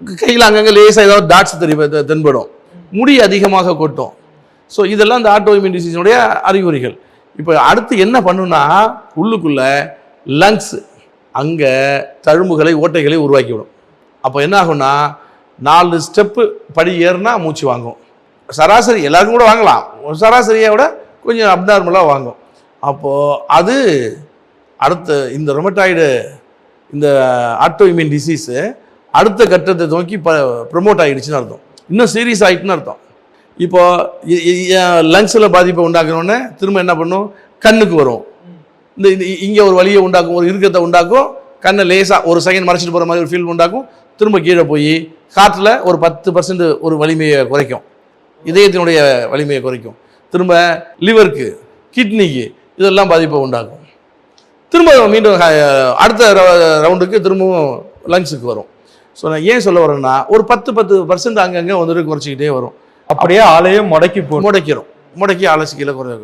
கையில் அங்கங்கே லேசாக ஏதாவது டாட்ஸ் தெரிய தென்படும். முடி அதிகமாக கொட்டும். ஸோ இதெல்லாம் இந்த ஆட்டோ டிசீஸினுடைய அறிகுறிகள். இப்போ அடுத்து என்ன பண்ணுன்னா உள்ளுக்குள்ளே லங்ஸ் அங்கே தழும்புகளை ஓட்டைகளை உருவாக்கிவிடும். அப்போ என்ன ஆகும்னா நாலு ஸ்டெப்பு படி ஏறினா மூச்சு வாங்கும். சராசரி எல்லாருக்கும் கூட வாங்கலாம். சராசரியை விட கொஞ்சம் அப்நார்மலாக வாங்கும். அப்போது அது அடுத்த இந்த ரொமட்டாய்டு இந்த ஆட்டோ இம்யூன் டிசீஸு அடுத்த கட்டத்தை நோக்கி ப ப்ரொமோட் ஆகிடுச்சுன்னு அர்த்தம். இன்னும் சீரியஸ் ஆகிட்டுன்னு அர்த்தம். இப்போ லங்ஸில் பாதிப்பை உண்டாக்குனோடனே திரும்ப என்ன பண்ணும்? கண்ணுக்கு வரும். இந்த இங்கே ஒரு வலியை உண்டாக்கும் ஒரு இருக்கத்தை உண்டாக்கும். கண்ணை லேசாக ஒரு செகண்ட் மறைச்சிட்டு போகிற மாதிரி ஒரு ஃபீல் உண்டாக்கும். திரும்ப கீழே போய் காற்றில் ஒரு பத்து பர்சன்ட் ஒரு வலிமையை குறைக்கும். இதயத்தினுடைய வலிமையை குறைக்கும். திரும்ப லிவருக்கு கிட்னிக்கு இதெல்லாம் பாதிப்பை உண்டாக்கும். திரும்ப மீண்டும் அடுத்த ரவுண்டுக்கு திரும்பவும் லங்ஸுக்கு வரும். ஸோ நான் ஏன் சொல்ல வரேன்னா ஒரு பத்து பத்து பர்சன்ட் அங்கங்கே வந்துட்டு குறைச்சிக்கிட்டே வரும். அப்படியே ஆளையும் முடக்கி போட்டு முடைக்கிறோம். முடக்கி அலசி கீழே குறை